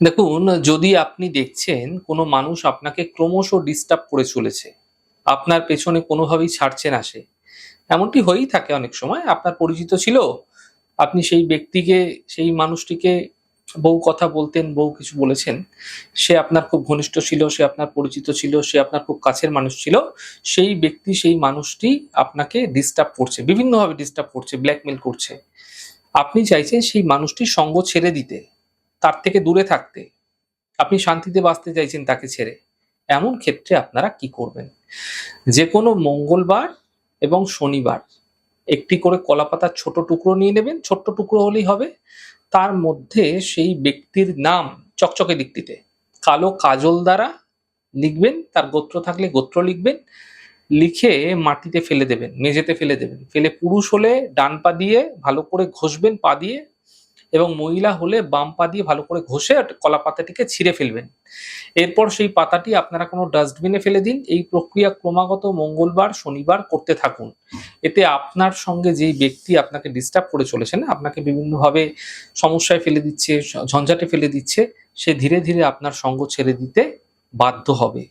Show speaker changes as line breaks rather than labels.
দেখুন, যদি আপনি দেখছেন কোনো মানুষ আপনাকে ক্রমশ ডিস্টার্ব করে চলেছে, আপনার পেছনে কোনোভাবেই ছাড়ছে না সে, এমনটি হয়েই থাকে অনেক সময়। আপনার পরিচিত ছিল, আপনি সেই ব্যক্তিকে, সেই মানুষটিকে বউ কথা বলতেন, বউ কিছু বলেছেন, সে আপনার খুব ঘনিষ্ঠ ছিল, সে আপনার পরিচিত ছিল, সে আপনার খুব কাছের মানুষ ছিল, সেই ব্যক্তি, সেই মানুষটি আপনাকে ডিস্টার্ব করছে, বিভিন্নভাবে ডিস্টার্ব করছে ব্ল্যাকমেল করছে। আপনি চাইছেন সেই মানুষটির সঙ্গ ছেড়ে দিতে। তার থেকে দূরে থাকতে আপনি শান্তিতে বাঁচতে চাইছেন তাকে ছেড়ে, এমন ক্ষেত্রে আপনারা কি করবেন? যে কোনো মঙ্গলবার এবং শনিবার একটি করে কলাপাতার ছোট টুকরো নিয়ে নেবেন, ছোট্ট টুকরো হলেই হবে। তার মধ্যে সেই ব্যক্তির নাম চকচকে দিকটিতে, কালো কাজল দ্বারা লিখবেন, তার গোত্র থাকলে গোত্র লিখবেন, লিখে মাটিতে ফেলে দেবেন, মেঝেতে ফেলে দেবেন। ফেলে পুরুষ হলে ডান পা দিয়ে ভালো করে ঘষবেন, পা দিয়ে এবং মহিলা হলে বাম পা দিয়ে ভালো করে ঘষে কলা পাতাটিকে ছিঁড়ে ফেলবেন। এরপর সেই পাতাটি আপনারা কোনো ডাস্টবিনে ফেলে দিন। এই প্রক্রিয়া ক্রমাগত মঙ্গলবার, শনিবার করতে থাকুন। এতে আপনার সঙ্গে যেই ব্যক্তি আপনাকে ডিস্টার্ব করে চলেছেন, আপনাকে বিভিন্নভাবে সমস্যায় ফেলে দিচ্ছে, ঝঞ্ঝাটে ফেলে দিচ্ছে, সে ধীরে ধীরে আপনার সঙ্গ ছেড়ে দিতে বাধ্য হবে।